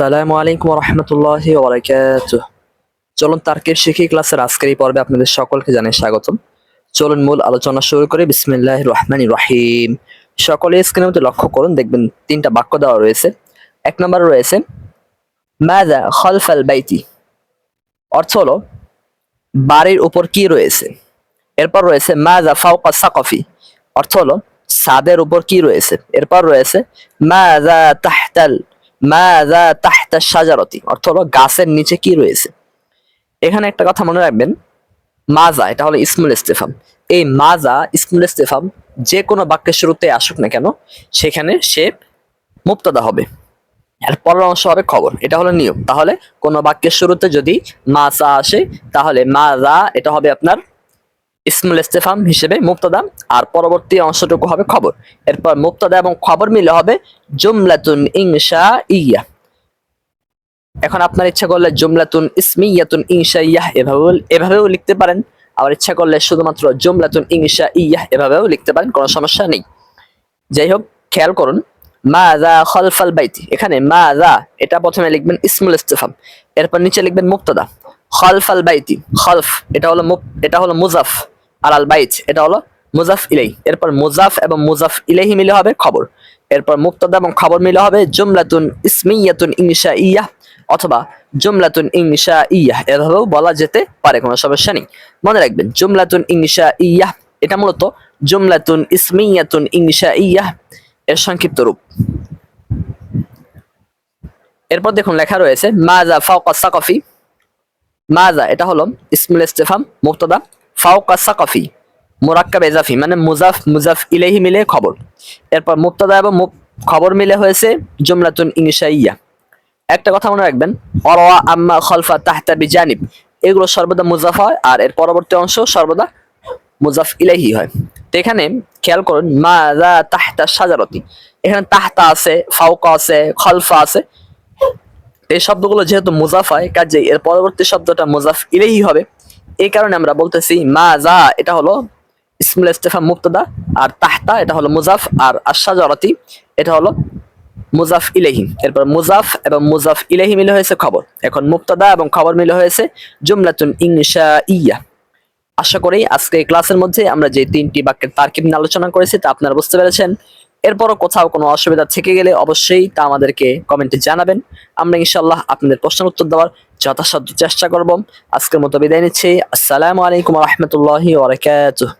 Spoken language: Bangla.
আসসালামু আলাইকুম রহমতুল্লাহ ওবরাকাত চলুন তার্কের শিখি ক্লাসের আজকের এই পর্বে আপনাদের সকলকে জানাই স্বাগতম। চলুন মূল আলোচনা শুরু করে। বিসমিল্লাহ রহমান রহিম। সকলে স্ক্রিনের মধ্যে লক্ষ্য করুন, দেখবেন তিনটা বাক্য দেওয়া রয়েছে। এক নম্বরে রয়েছে মাদা খলফাল বাইতি? অর্থ হলো, বাড়ির উপর কি রয়েছে? এরপর রয়েছে মাজা ফাউকা সাকফি? অর্থ হলো সাদের উপর কি রয়েছে? এরপর রয়েছে মাজা তাহতাল মাজা তাহতা সাজারতি অর্থ হলো গাছের নিচে কি রয়েছে। এখানে একটা কথা মনে রাখবেন মাজা এটা হলো ইসমুল ইস্তেফাম এই মাজা ইসমুল ইস্তেফাম যে কোনো বাক্যের শুরুতে আসুক না কেন, সেখানে সে মুক্তদা হবে। আর পরের অংশ হবে খবর, এটা হলো নিয়ম। তাহলে কোনো বাক্যের শুরুতে যদি মাসা আসে, তাহলে মাজা এটা হবে আপনার ইসমুল ইস্তেফাম হিসেবে মুক্তদা আর পরবর্তী অংশটুকু হবে খবর। এরপর মুক্তদা এবং খবর মিলে হবে জুমলাতুন ইনশা ইয়া এখন আপনার ইচ্ছা করলে জুমলাতুন ইসমিয়াতুন ইনশা ইয়াহ এভাবেও এভাবেও লিখতে পারেন। আবার ইচ্ছা করলে শুধুমাত্র জুমলাতুন ইনশা ইয়াহ এভাবেও লিখতে পারেন, কোনো সমস্যা নেই। যাই হোক, খেয়াল করুন। মাজা খলফাল বাইতি, এখানে মাজা এটা প্রথমে লিখবেন ইসমুল ইস্তেফাম। এরপর নিচে লিখবেন মুক্তদা খলফাল বাইতি, খলফ, এটা হলো এটা হলো মুজাফ। আর আল বাইত, এটা হলো মুজাফ ইলাই এরপর মুজাফ এবং মুজাফ ইলাহি মিলে হবে খবর। এরপর মুক্তদা এবং খবর মিলে হবে জুমলাতুন ইসমিয়াতুন ইনশা ইয়া অথবা জুমলাতুন ইনশা ইয়া এভাবেও বলা যেতে পারে, কোনো সমস্যা নেই। মনে রাখবেন, জুমলাতুন ইনশা ইয়া এটা মূলত জুমলাতুন ইসমিয়াতুন ইনশা ইয়া এর সংক্ষিপ্ত রূপ। এরপর দেখুন, লেখা রয়েছে মাজা ফাওকা সাকফি মাজা এটা হলো ইসমুল ইস্তেফাম, মুক্তদা। ফাওকা সাকফি, মুরাক্কাব এজাফি মানে মুজাফ মুজাফ ইলেহি মিলে খবর। এরপর মুক্তদা এবং খবর মিলে হয়েছে জুমলাতুন ইনশাইয়া। একটা কথা মনে রাখবেন, অরওয়া আম্মা খলফা তাহতা বিজানিব, এগুলো সর্বদা মুজাফ হয় আর এর পরবর্তী অংশ সর্বদা মুজাফ ইলাহি হয়। তো এখানে খেয়াল করুন মাজা তাহতা সাজারতি, এখানে তাহতা আছে ফাউকা আছে, খলফা আছে। এই শব্দগুলো যেহেতু মুজাফ হয়, কাজেই এর পরবর্তী শব্দটা মুজাফ ইলেহি হবে। এই কারণে আমরা বলতেছি মা যা এটা হলো ইসমুল ইস্তেফা মুক্তদা আর তাহতা, এটা হলো মুজাফ, আর আশাজরাতি এটা হলো মুজাফ ইলেহিম এরপর মুজাফ এবং মুজাফ ইলেহি মিলে হয়েছে খবর। এখন মুক্তদা এবং খবর মিলে হয়েছে জুমলাতুন ইনশা ইয়া আশা করি আজকে ক্লাসের মধ্যে আমরা যে তিনটি বাক্যের তারকিব নিয়ে আলোচনা করেছি তা আপনারা বুঝতে পেরেছেন। এরপরও কোথাও কোনো অসুবিধা থেকে গেলে অবশ্যই তা আমাদেরকে কমেন্টে জানাবেন। আমরা ইনশাল্লাহ আপনাদের প্রশ্নের উত্তর দেওয়ার যথাসাধ্য চেষ্টা করব। আজকের মতো বিদায় নিচ্ছি। আসসালামু আলাইকুম রহমতুল্লাহি ওবরাকাতুহ